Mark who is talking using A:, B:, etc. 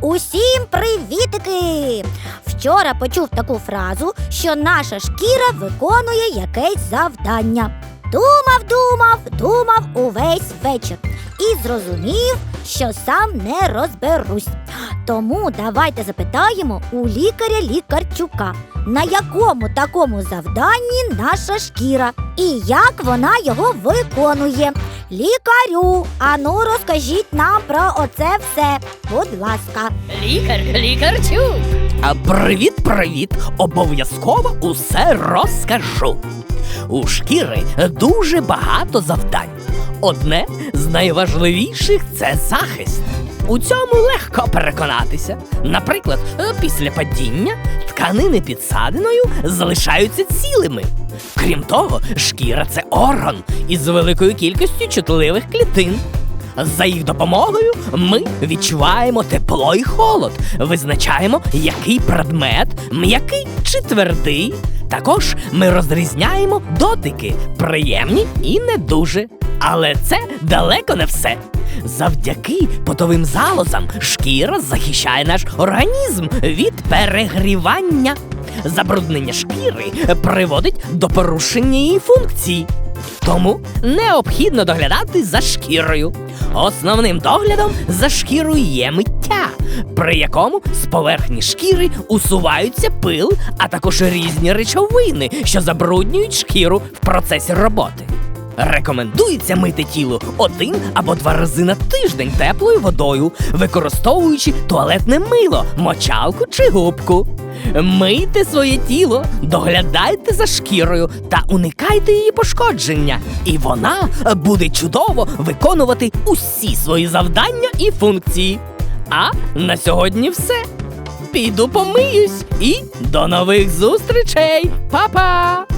A: Усім привітики! Вчора почув таку фразу, що наша шкіра виконує якесь завдання. Думав, думав, думав увесь вечір і зрозумів, що сам не розберусь. Тому давайте запитаємо у лікаря лікарчука, на якому такому завданні наша шкіра і як вона його виконує. Лікарю, ану розкажіть нам про оце все, будь ласка.
B: Лікар, лікарчук. А привіт, привіт! Обов'язково усе розкажу. У шкіри дуже багато завдань. Одне з найважливіших це захист. У цьому легко переконатися. Наприклад, е, після падіння тканини під садиною залишаються цілими. Крім того, шкіра це орган із великою кількістю чутливих клітин. За їх допомогою ми відчуваємо тепло і холод, визначаємо, який предмет м'який чи твердий. Також ми розрізняємо дотики, приємні і не дуже. Але це далеко не все. Завдяки потовим залозам шкіра захищає наш організм від перегрівання. Забруднення шкіри приводить до порушення її функцій. Тому необхідно доглядати за шкірою. Основним доглядом за шкірою є миття, при якому з поверхні шкіри усуваються пил, а також різні речовини, що забруднюють шкіру в процесі роботи. Рекомендується мити тіло один або два рази на тиждень теплою водою, використовуючи туалетне мило, мочалку чи губку. Мийте своє тіло, доглядайте за шкірою та уникайте її пошкодження, і вона буде чудово виконувати усі свої завдання і функції. А на сьогодні все. Піду помиюсь і до нових зустрічей, Па-па!